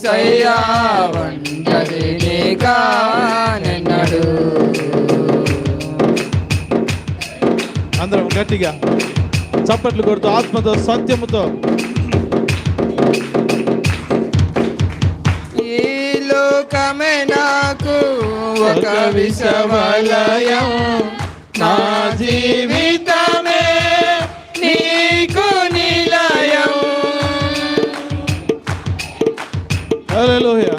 ఏసయ్యా ఒంటరిని కానెన్నడు అందరం గట్టిగా చప్పట్లు కొడుతూ ఆత్మతో సత్యముతో. ఈ లోకమే నాకు ఒక విషవలయం. నా జీవితమే హల్లెలూయా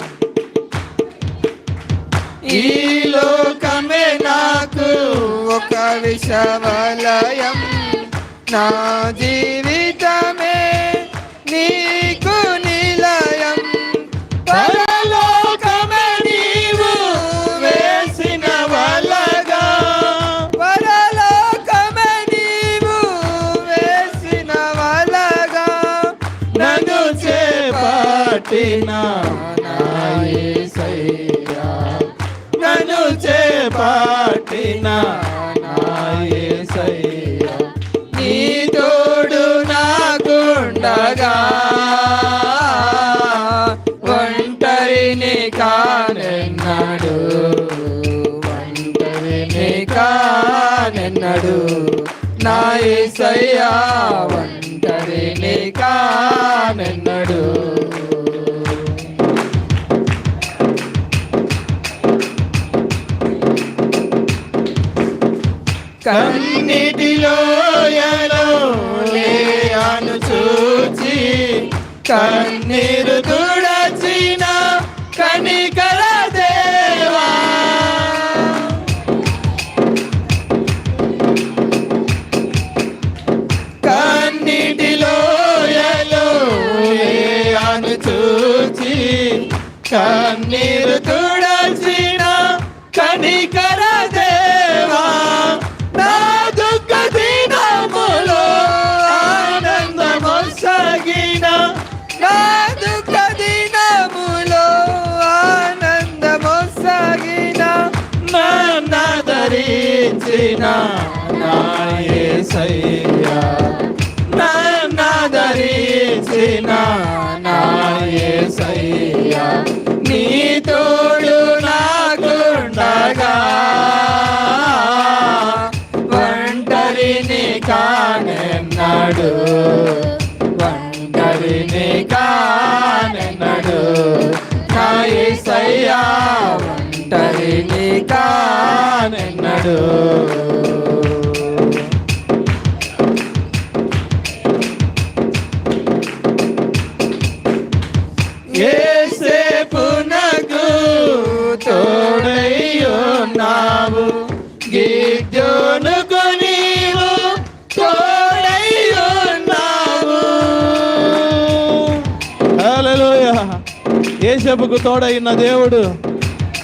ఈ లోకమే నాకు ఒక విషవలయం. నా జీవితం చేపట్టిన నన్ను చేపట్టిన? నా యేసయ్యా నీ తోడు నాకుండగా. ఒంటరిని కానెన్నడు. ఒంటరిని కానెన్నడు. నా యేసయ్యా కన్నిటిలో ఎలో చూచి కన్నీరు తుడచిన కనికర దేవా. కన్నిటిలో ఎలో చూచి కన్నీరు తుడచిన కనికర నా యేసయ్యా నన్నదరించిన నా నీ తోడు నాకుండగా ఒంటరిని కానెన్నడు. ఒంటరిని కానెన్నడు నా ఒంటరిని కానెన్నడు. ఏసెబుకు తోడైన దేవుడు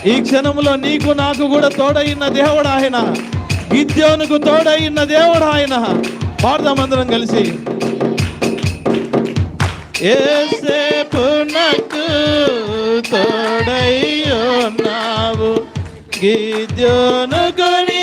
ఈ క్షణంలో నీకు నాకు కూడా తోడైన దేవుడు ఆయన. గిద్యోనుకు తోడైన దేవుడు ఆయన. పాడదామందరం కలిసి. ఏసేపు నాకు తోడయ్యున్నావు గిద్యోనుకు నీవు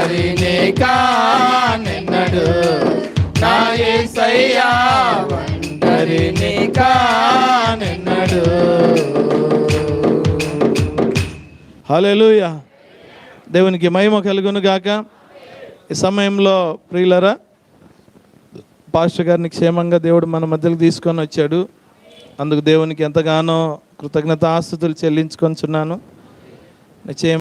ఒంటరిని కానెన్నడు. నా యేసయ్యా ఒంటరిని కానెన్నడు. హల్లెలూయా. దేవునికి మహిమ కలుగును గాక. ఈ సమయంలో ప్రియులరా పాస్టర్ గారిని క్షేమంగా దేవుడు మన మధ్యలో తీసుకొని వచ్చాడు. అందుకు దేవునికి ఎంతగానో కృతజ్ఞత ఆస్తుతులు చెల్లించుకొంచున్నాను నిశ్చయం